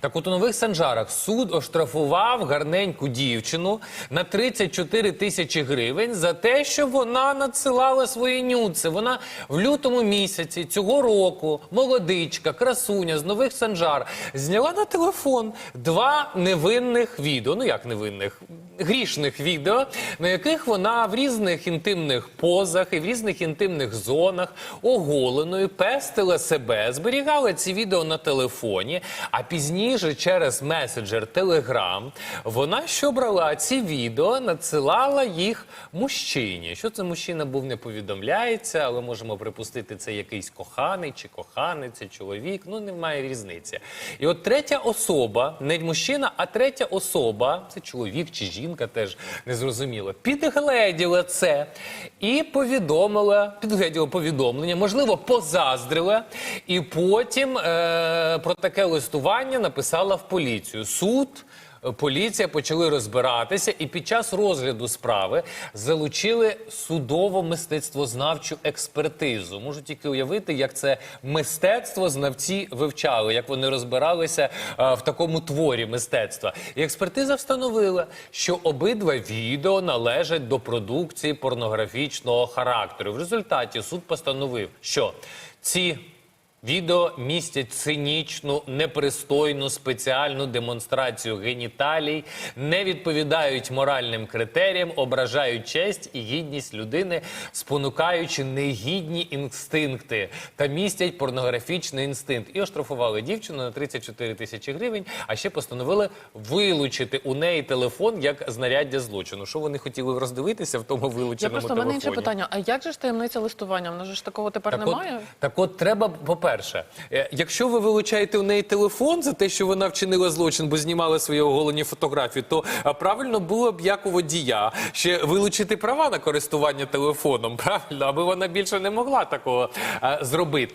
Так от у нових санжарах суд оштрафував гарненьку дівчину на 34 тисячі гривень за те, що вона надсилала свої нюци. Вона в лютому місяці цього року, молодичка, красуня з нових санжар, зняла на телефон два невинних відео. Ну як невинних? Грішних відео, на яких вона в різних інтимних позах і в різних інтимних зонах оголеною пестила себе, зберігала ці відео на телефоні, а пізніше через меседжер Telegram вона що брала ці відео, надсилала їх мужчині. Що це мужчина був, не повідомляється, але можемо припустити, це якийсь коханий чи коханий, це чоловік. Ну немає різниці. І от третя особа, не мужчина, а третя особа, це чоловік чи жінка, теж незрозуміло, підгледіла це і повідомила, підгледіла повідомлення, можливо, позаздрила, і потім е, про таке листування написала в поліцію. Суд. Поліція почали розбиратися, і під час розгляду справи залучили судово-мистецтвознавчу експертизу. Можу тільки уявити, як це мистецтво знавці вивчали, як вони розбиралися е, в такому творі мистецтва. І експертиза встановила, що обидва відео належать до продукції порнографічного характеру. В результаті суд постановив, що ці Відео містять цинічну, непристойну спеціальну демонстрацію геніталій, не відповідають моральним критеріям, ображають честь і гідність людини, спонукаючи негідні інстинкти та містять порнографічний інстинкт. І оштрафували дівчину на 34 тисячі гривень, а ще постановили вилучити у неї телефон як знаряддя злочину. Що вони хотіли роздивитися в тому Я вилученому просто в мене інше питання. А як же ж таємниця листування? Вона ж такого тепер Так от, немає? так от треба, по-перше, е, якщо ви вилучаєте у неї телефон за те, що вона вчинила злочин, бо знімала свої оголені фотографії, то правильно було б як у водія ще вилучити права на користування телефоном, правильно, аби вона більше не могла такого зробити.